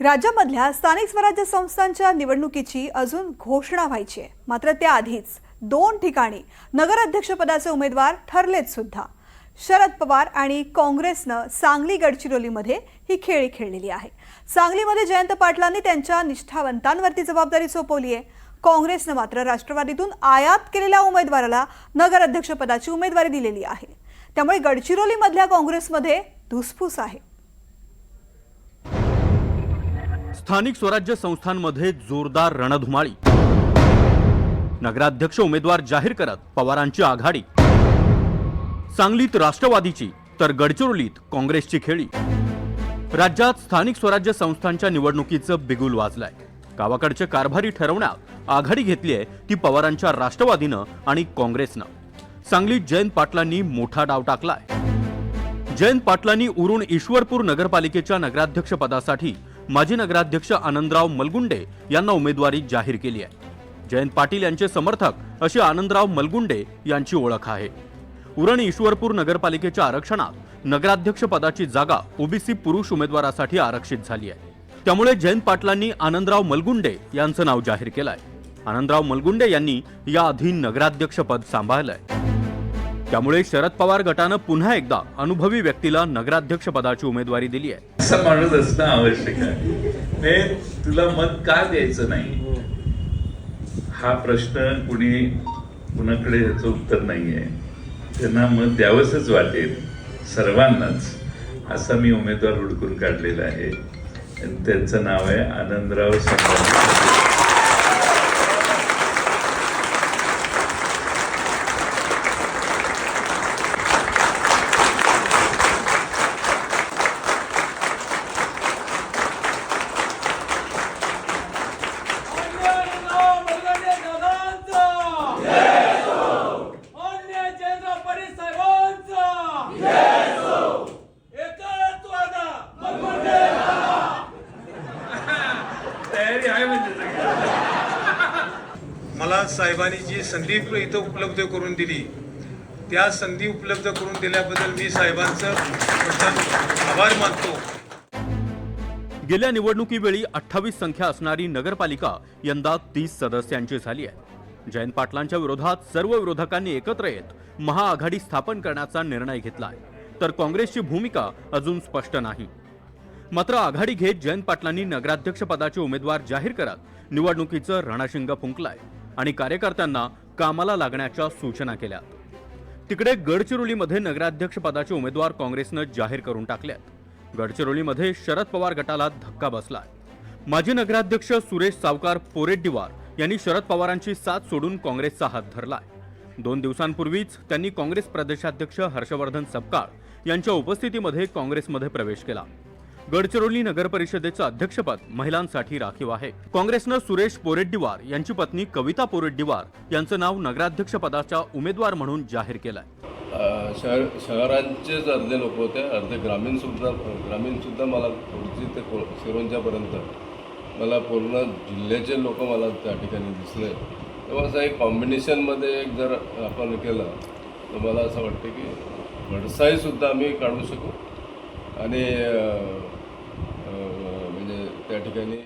राज्यामधल्या स्थानिक स्वराज्य संस्थांच्या निवडणुकीची अजून घोषणा व्हायची आहे. मात्र त्याआधीच दोन ठिकाणी नगराध्यक्षपदाचे उमेदवार ठरलेत सुद्धा. शरद पवार आणि काँग्रेसनं सांगली गडचिरोलीमध्ये ही खेळी खेळलेली आहे. सांगलीमध्ये जयंत पाटलांनी त्यांच्या निष्ठावंतांवरती जबाबदारी सोपवली आहे. काँग्रेसनं मात्र राष्ट्रवादीतून आयात केलेल्या उमेदवाराला नगराध्यक्षपदाची उमेदवारी दिलेली आहे. त्यामुळे गडचिरोलीमधल्या काँग्रेसमध्ये धुसफूस आहे. स्थानिक स्वराज्य संस्थांमध्ये जोरदार रणधुमाळी. नगराध्यक्ष उमेदवार जाहीर करत पवारांची आघाडी. सांगलीत राष्ट्रवादीची तर गडचिरोलीत काँग्रेसची खेळी. राज्यात स्थानिक स्वराज्य संस्थांच्या निवडणुकीचं बिगुल वाजलंय. गावाकडचे कारभारी ठरवण्यात आघाडी घेतली आहे ती पवारांच्या राष्ट्रवादीनं आणि काँग्रेसनं. सांगलीत जयंत पाटलांनी मोठा डाव टाकलाय. जयंत पाटलांनी उरून ईश्वरपूर नगरपालिकेच्या नगराध्यक्षपदासाठी माजी नगराध्यक्ष आनंदराव मलगुंडे यांना उमेदवारी जाहीर केली आहे. जयंत पाटील यांचे समर्थक अशी आनंदराव मलगुंडे यांची ओळख आहे. उरण ईश्वरपूर नगरपालिकेच्या आरक्षणात नगराध्यक्ष पदाची जागा ओबीसी पुरुष उमेदवारासाठी आरक्षित झाली आहे. त्यामुळे जयंत पाटलांनी आनंदराव मलगुंडे यांचं नाव जाहीर केलंय. आनंदराव मलगुंडे यांनी याआधी नगराध्यक्ष पद सांभाळलंय. त्यामुळे शरद पवार गटानं पुन्हा एकदा अनुभवी व्यक्तीला नगराध्यक्ष पदाची उमेदवारी दिली आहे. असा माणूस असणं आवश्यक आहे. तुला मत का द्यायचं नाही? हा प्रश्न कुणी कुणाकडे याचं उत्तर नाहीये. त्यांना मत द्यावंसच वाटेल सर्वांनाच. असा मी उमेदवार हुडकून काढलेला आहे. आणि त्यांचं नाव आहे आनंदराव संभाजी पाटील. तयारी आहे म्हणजे सगळी. मला साहेबांनी जी संधी इथं उपलब्ध करून दिली त्या संधी उपलब्ध करून दिल्याबद्दल मी साहेबांचं आभार मानतो. गेल्या निवडणुकीवेळी अठ्ठावीस संख्या असणारी नगरपालिका यंदा तीस सदस्यांची झाली आहे. जयंत पाटलांच्या विरोधात सर्व विरोधकांनी एकत्र येत महाआघाडी स्थापन करण्याचा निर्णय घेतला आहे तर काँग्रेसची भूमिका अजून स्पष्ट नाही. मात्र आघाडी घेत जयंत पाटलांनी नगराध्यक्षपदाचे उमेदवार जाहीर करत निवडणुकीचं रणशिंग फुंकलाय. आणि कार्यकर्त्यांना कामाला लागण्याच्या सूचना केल्या. तिकडे गडचिरोलीमध्ये नगराध्यक्ष पदाचे उमेदवार काँग्रेसनं जाहीर करून टाकल्यात. गडचिरोलीमध्ये शरद पवार गटाला धक्का बसलाय माजी नगराध्यक्ष सुरेश सावकार पोरेड्डीवार यांनी शरद पवारांची साथ सोडून काँग्रेसचा हात धरलाय. दोन दिवसांपूर्वीच त्यांनी काँग्रेस प्रदेशाध्यक्ष हर्षवर्धन सपकाळ यांच्या उपस्थितीमध्ये काँग्रेसमध्ये प्रवेश केला. गडचिरोली नगर परिषदेचं अध्यक्षपद महिलांसाठी राखीव आहे. काँग्रेसनं सुरेश पोरेड्डीवार यांची पत्नी कविता पोरेड्डीवार यांचं नाव नगराध्यक्षपदाच्या उमेदवार म्हणून जाहीर केलंय. शहर शहरांचेच अर्धे लोक होते अर्धे ग्रामीणसुद्धा ग्रामीणसुद्धा मला पुढची ते सिरोंच्यापर्यंत मला पूर्ण जिल्ह्याचे लोक मला त्या ठिकाणी दिसले. तेव्हा असं एक कॉम्बिनेशनमध्ये एक जर आपण केलं तर मला असं वाटतं की वडसाईसुद्धा आम्ही काढू शकू. आणि म्हणजे त्या ठिकाणी